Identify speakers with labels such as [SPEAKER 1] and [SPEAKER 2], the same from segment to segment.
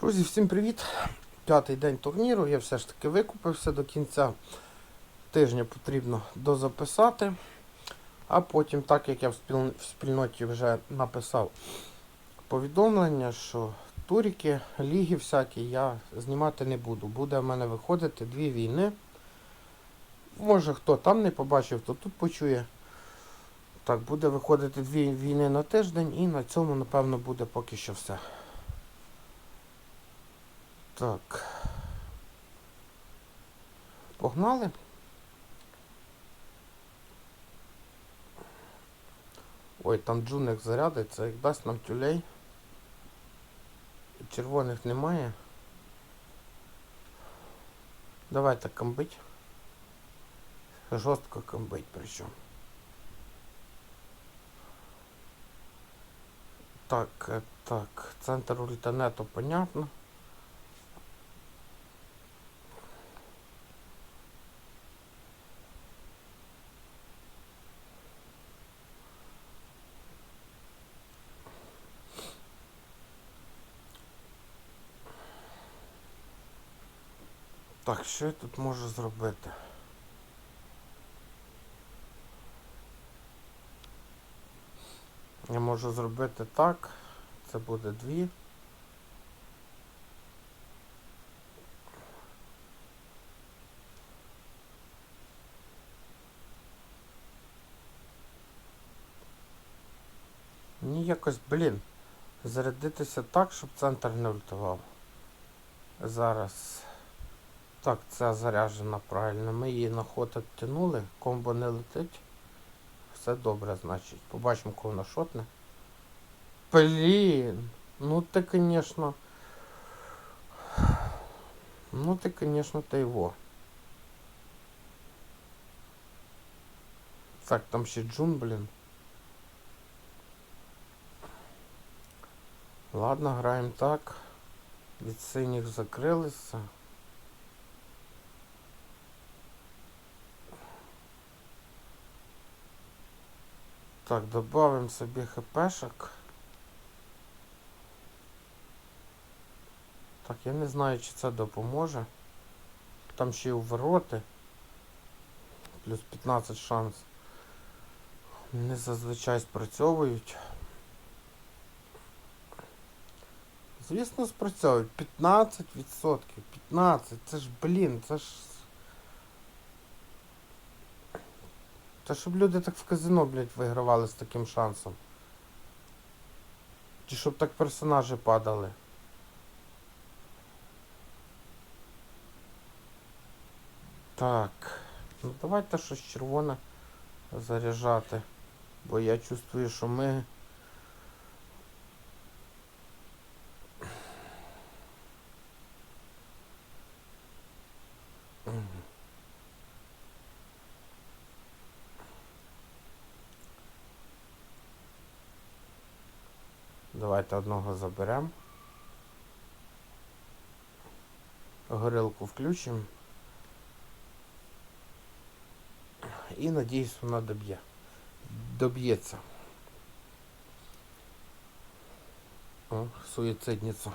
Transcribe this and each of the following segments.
[SPEAKER 1] Друзі, всім привіт! П'ятий день турніру. Я все ж таки викупився до кінця тижня потрібно дозаписати. А потім, так як я в, спільноті вже написав повідомлення, що туріки, ліги всякі я знімати не буду. Буде в мене виходити дві війни. Може хто там не побачив, то тут почує. Так, буде виходити дві війни на тиждень і на цьому, напевно, буде поки що все. Так. Погнали. Ой, там джуник зарядиться, як дасть нам тюлей. Червоних немає. Давайте камбить. Жорстко камбить причому. Так, так, центр ультанету понятно. Так, що я тут можу зробити? Я можу зробити так. Це буде дві. Мені якось, блін, зарядитися так, щоб центр не ультував. Зараз. Так, ця заряджена правильно. Ми її на ход відтянули, комбо не летить. Все добре, значить. Побачимо, кого вона шотне. Блін, ну ти, конечно. Ну ти, конечно, ти його. Так, там ще джун, блін. Ладно, граємо так. Від синіх закрилися. Так, добавим собі хпшок. Так, я не знаю, чи це допоможе. Там ще й увороти. Плюс 15 шанс. Вони зазвичай спрацьовують. Звісно, спрацьовують. 15%. 15. Це ж, блін, це ж. Та щоб люди так в казино, блядь, вигравали з таким шансом. Чи щоб так персонажі падали. Так. Ну давайте щось червоне заряджати. Бо я чувствую, що ми... Мгм. Давайте одного заберемо. Горилку включимо. І надіюсь, вона доб'є. Доб'ється. О, суїцидниця.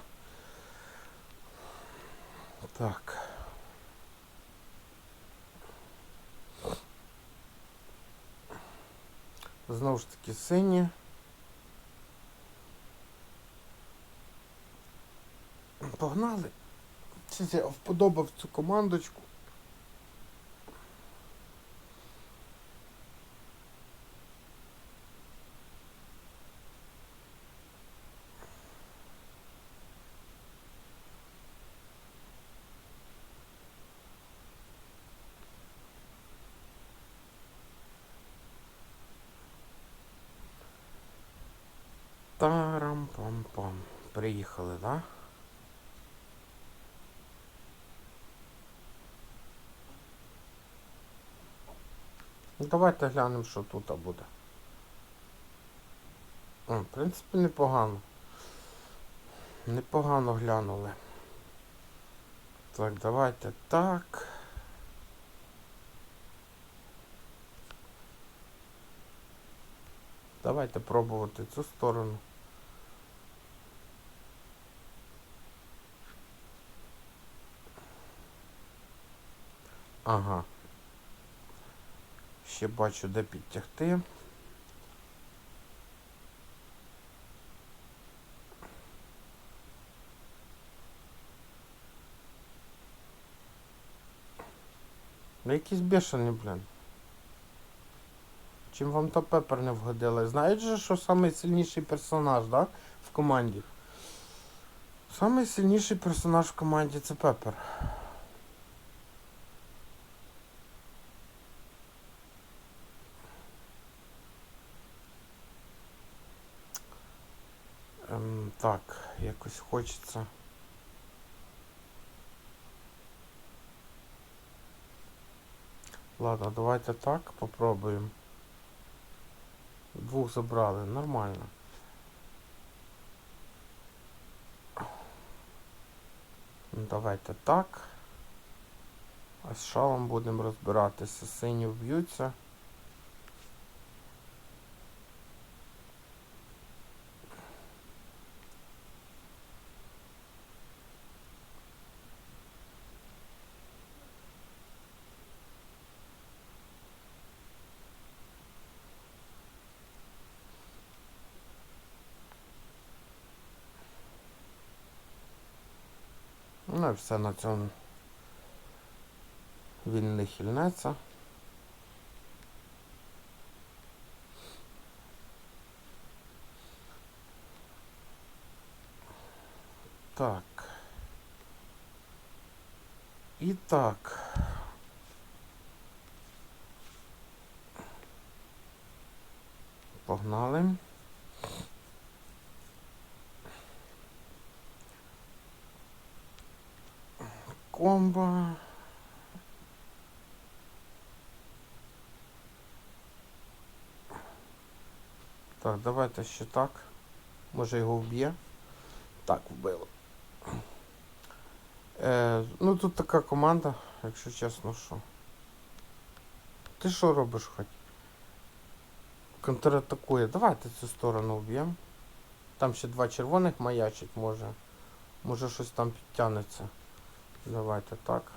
[SPEAKER 1] Так. Знову ж таки сині. Погнали. Щось я вподобав цю командочку. Тарам-пам-пам. Приїхали, да? Ну, давайте глянемо, що тут буде. О, В принципі, непогано. Непогано глянули. Так, давайте так. Давайте пробувати цю сторону. Ага. Ще бачу, де підтягти. Ну якийсь бешений, блін. Чим вам то Пепер не вгодили? Знаєте же, що найсильніший персонаж, да? В команді? Самий сильніший персонаж в команді це Пепер. Ем, так, якось хочеться. Ладно, давайте так попробуємо. Двух забрали, нормально. Давайте так. А з шалом будемо розбиратися. Сині вб'ються. Все на цьому. Він не хильнеться. Так. І так. Погнали. Комбо. Так, давайте ще так. Може його вб'є. Так, вбило. Е, ну тут така команда, якщо чесно, що. Ти що робиш хоч? Контратакує. Давайте цю сторону вб'ємо. Там ще два червоних маячить, може. Може щось там підтягнеться. Давайте так.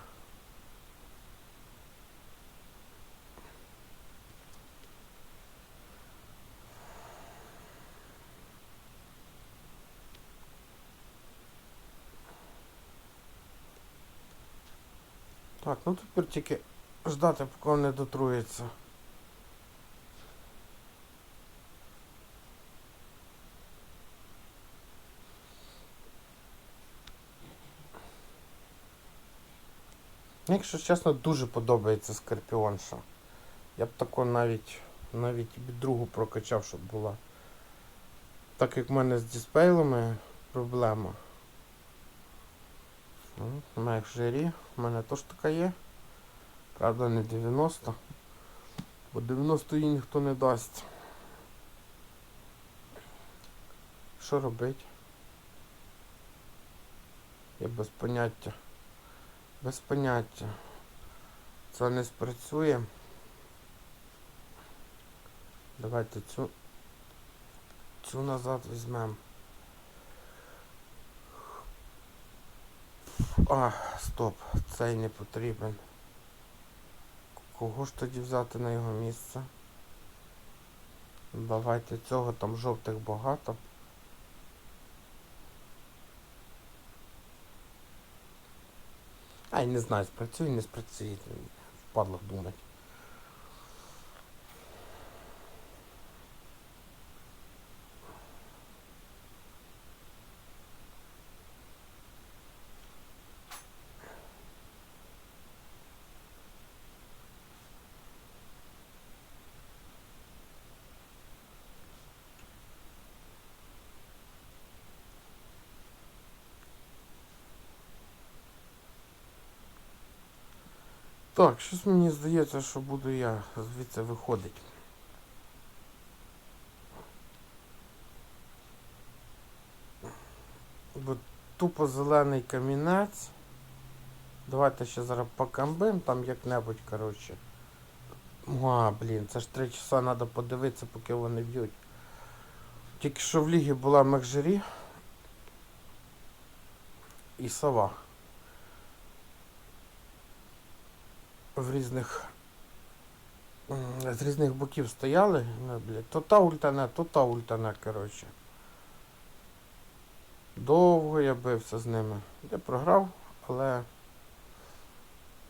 [SPEAKER 1] Так, ну тепер тільки ждати, поки не дотрується. Якщо чесно, дуже подобається Скорпіонша. Я б тако навіть навіть другу прокачав, щоб була. Так як в мене з дисплеями проблема. Ну, жирі, в мене теж така є. Правда, не 90. Бо 90 їй ніхто не дасть. Що робить? Я без поняття. Без поняття. Це не спрацює. Давайте цю цю назад візьмемо. А, стоп, цей не потрібен. Кого ж тоді взяти на його місце? Давайте цього, там жовтих багато. Ай, не знаю, спрацює, не спрацює. Впадло думати. Так, щось мені здається, що буду я звідси виходити. Бо тупо зелений камінець. Давайте ще зараз покамбим там як-небудь, коротше. А, блін, це ж три часа треба подивитися, поки вони б'ють. Тільки що в лігі була Мекжері і сова. В різних. З різних боків стояли, блядь, то та ультана, то та ультана, коротше. Довго я бився з ними. Я програв, але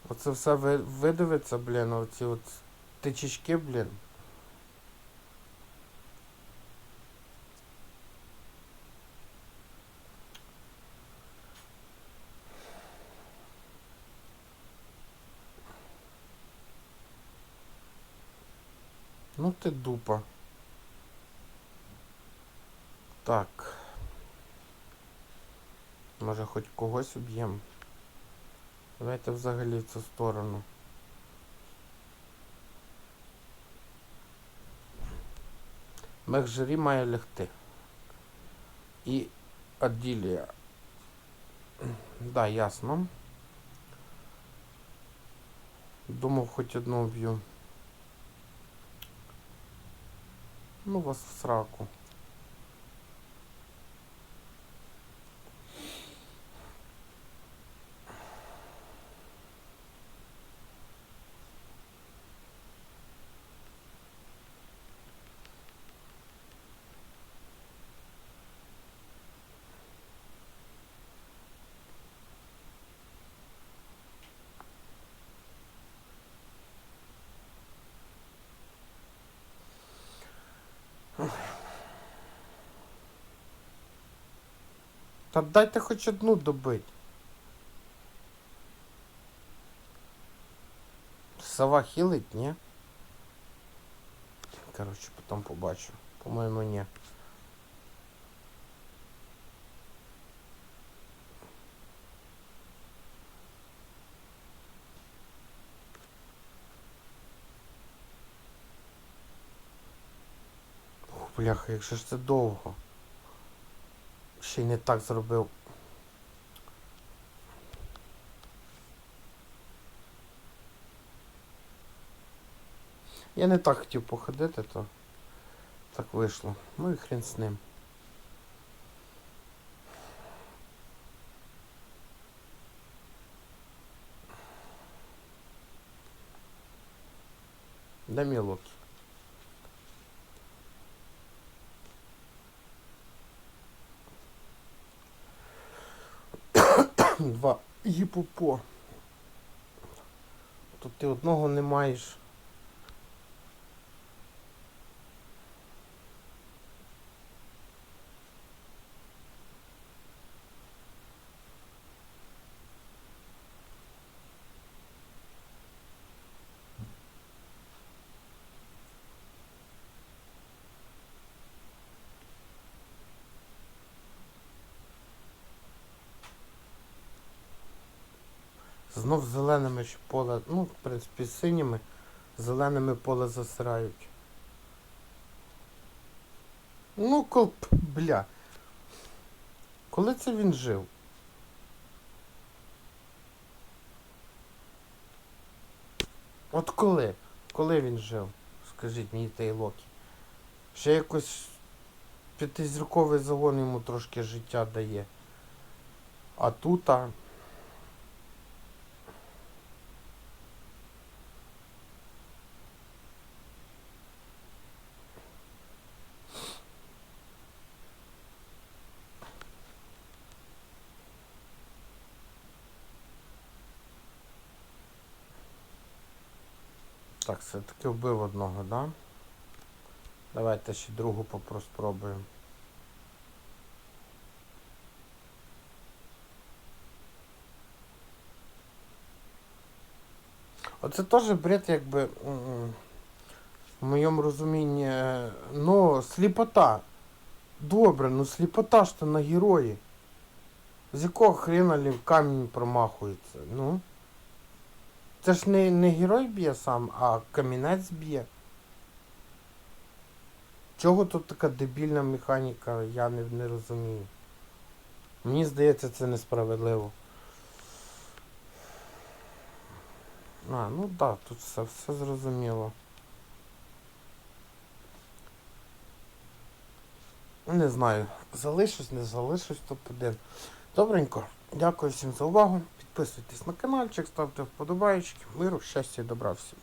[SPEAKER 1] оце все видивиться, блін, оці от тичечки, блін. Ти дупа. Так. Може хоч когось уб'ємо. Давайте взагалі в цю сторону. Мехжирі має лягти. І Аділія. Да, ясно. Думав, хоч одну вб'ю. Ну, вас в сраку. Та дайте хоч одну добить. Сова хилить, ні? Коротше, потім побачу. По-моєму, ні. Бляха, якщо ж це довго. Ще й не так зробив. Я не так хотів походити, то так вийшло. Ну і хрен з ним. Де мій Локі? Два гіпопо. Тут ти одного не маєш. Знов зеленими ж поле, ну, в принципі, синіми, зеленими поле засирають. Ну, кол... бля. Коли це він жив? От коли? Коли він жив? Скажіть мені той Локі. Ще якось п'ятизірковий загон йому трошки життя дає. А тут, а... Так, все-таки вбив одного, да? Давайте ще другу спробуємо. Оце теж бред, якби в моєму розумінні. е, Ну, сліпота. Добре, ну сліпота ж то на герої. З якого хрена камінь промахується? Ну. Це ж не, не герой б'є сам, а камінець б'є. Чого тут така дебільна механіка, я не, не розумію. Мені здається, це несправедливо. А, ну так, да, тут все, все зрозуміло. Не знаю, залишусь, не залишусь топ-1. Добренько. Дякую всім за увагу. Підписуйтесь. На каналчик, ставте вподобайки. Миру, щастя і добра всім.